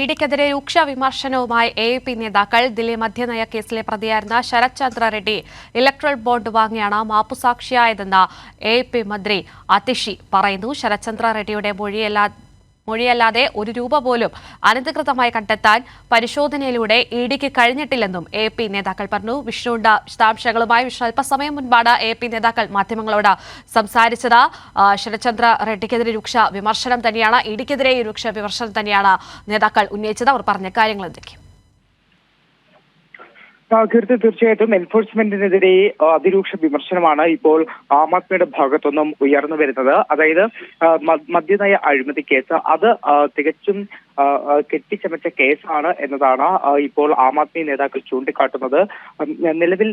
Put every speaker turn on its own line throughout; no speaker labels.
ഇഡിക്കെതിരെ രൂക്ഷ വിമർശനവുമായി A P നേതാക്കൾ ദില്ലി മദ്യനയ കേസിലെ പ്രതിയായിരുന്ന ശരത് ചന്ദ്ര റെഡ്ഡി ഇലക്ട്രൽ ബോണ്ട് വാങ്ങിയാണ് മാപ്പുസാക്ഷിയായതെന്ന് എ പി മന്ത്രി അതിഷി പറയുന്നു. ശരത് ചന്ദ്ര റെഡ്ഡിയുടെ മൊഴിയല്ലാ മൊഴിയല്ലാതെ ഒരു രൂപ പോലും അനധികൃതമായി കണ്ടെത്താൻ പരിശോധനയിലൂടെ ഇ ഡിക്ക് കഴിഞ്ഞിട്ടില്ലെന്നും എ പി നേതാക്കൾ പറഞ്ഞു. വിഷ്ണുണ്ട വിശദാംശങ്ങളുമായി അല്പസമയം മുൻപാണ് എ പി നേതാക്കൾ മാധ്യമങ്ങളോട് സംസാരിച്ചത്. ശരത്ചന്ദ്ര റെഡ്ഡിക്കെതിരെ രൂക്ഷ വിമർശനം തന്നെയാണ് ഇ ഡിക്കെതിരെ രൂക്ഷ വിമർശനം തന്നെയാണ് നേതാക്കൾ ഉന്നയിച്ചത്. അവർ പറഞ്ഞ കാര്യങ്ങൾ എന്തൊക്കെ
ആ, കീർത്തി തീർച്ചയായിട്ടും എൻഫോഴ്സ്മെന്റിനെതിരെ അതിരൂക്ഷ വിമർശനമാണ് ഇപ്പോൾ ആം ആദ്മിയുടെ ഭാഗത്തുനിന്നും ഉയർന്നു വരുന്നത്. അതായത് മദ്യനയ അഴിമതി കേസ്. അത് തികച്ചും കെട്ടിച്ചമച്ച കേസാണ് എന്നതാണ് ഇപ്പോൾ ആം ആദ്മി നേതാക്കൾ ചൂണ്ടിക്കാട്ടുന്നത്. നിലവിൽ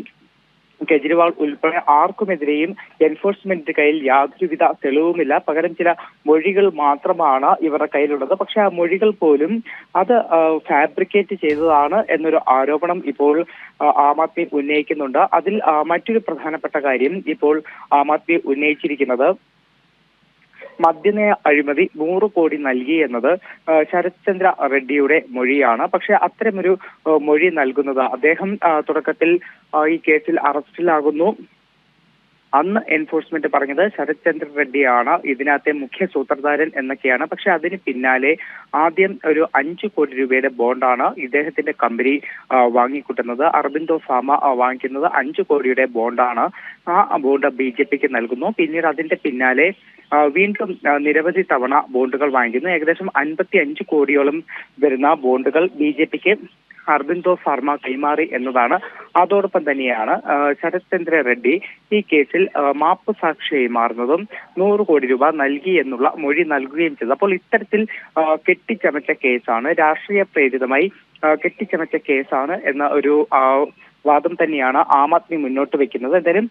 കെജ്രിവാൾ ഉൾപ്പെടെ ആർക്കുമെതിരെയും എൻഫോഴ്സ്മെന്റിന്റെ കയ്യിൽ യാതൊരുവിധ തെളിവുമില്ല. പകരം ചില മൊഴികൾ മാത്രമാണ് ഇവരുടെ കയ്യിലുള്ളത്. പക്ഷെ ആ മൊഴികൾ പോലും അത് ഫാബ്രിക്കേറ്റ് ചെയ്തതാണ് എന്നൊരു ആരോപണം ഇപ്പോൾ ആ, ആദ്മി ഉന്നയിക്കുന്നുണ്ട്. അതിൽ മറ്റൊരു പ്രധാനപ്പെട്ട കാര്യം ഇപ്പോൾ ആം ആദ്മി ഉന്നയിച്ചിരിക്കുന്നത് മദ്യനയ അഴിമതി നൂറ് കോടി നൽകി എന്നത് ശരത്ചന്ദ്ര ശരത് റെഡ്ഡിയുടെ മൊഴിയാണ്. പക്ഷെ അത്തരമൊരു മൊഴി നൽകുന്നത് അദ്ദേഹം തുടക്കത്തിൽ ഈ കേസിൽ അറസ്റ്റിലാകുന്നു. അന്ന് എൻഫോഴ്സ്മെന്റ് പറഞ്ഞത് ശരത് ചന്ദ്ര റെഡ്ഡിയാണ്. ഇതിനകത്തെ മുഖ്യ സൂത്രധാരൻ എന്നൊക്കെയാണ്. പക്ഷെ അതിന് പിന്നാലെ ആദ്യം ഒരു അഞ്ചു കോടി രൂപയുടെ ബോണ്ടാണ് ഇദ്ദേഹത്തിന്റെ കമ്പനി വാങ്ങിക്കൂട്ടുന്നത്. അറബിന്ദോ ഫാമ വാങ്ങിക്കുന്നത് അഞ്ചു കോടിയുടെ ബോണ്ടാണ്. ആ ബോണ്ട് ബി ജെ പിക്ക് നൽകുന്നു. പിന്നീട് അതിന്റെ പിന്നാലെ വീണ്ടും നിരവധി തവണ ബോണ്ടുകൾ വാങ്ങിക്കുന്നു. ഏകദേശം അൻപത്തി അഞ്ച് കോടിയോളം വരുന്ന ബോണ്ടുകൾ ബി ജെ പിക്ക് അർബിന്ദോ ഫർമ കൈമാറി എന്നതാണ്. അതോടൊപ്പം തന്നെയാണ് ശരത് ചന്ദ്ര റെഡ്ഡി ഈ കേസിൽ മാപ്പ് സാക്ഷിയായി മാറുന്നതും നൂറ് കോടി രൂപ നൽകി എന്നുള്ള മൊഴി നൽകുകയും ചെയ്തു. അപ്പോൾ ഇത്തരത്തിൽ കെട്ടിച്ചമച്ച കേസാണ് രാഷ്ട്രീയ പ്രേരിതമായി കെട്ടിച്ചമച്ച കേസാണ് എന്ന ഒരു വാദം തന്നെയാണ് ആം ആദ്മി മുന്നോട്ട് വെക്കുന്നത്. എന്തായാലും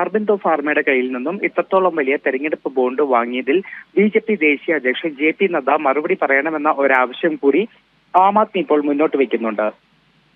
അർബിന്ദോ ഫാർമയുടെ കയ്യിൽ നിന്നും ഇത്രത്തോളം വലിയ തെരഞ്ഞെടുപ്പ് ബോണ്ട് വാങ്ങിയതിൽ ബി ജെ പി ദേശീയ അധ്യക്ഷൻ ജെ പി നദ്ദ മറുപടി പറയണമെന്ന ഒരാവശ്യം കൂടി ആം ആദ്മി ഇപ്പോൾ മുന്നോട്ട് വെക്കുന്നുണ്ട്.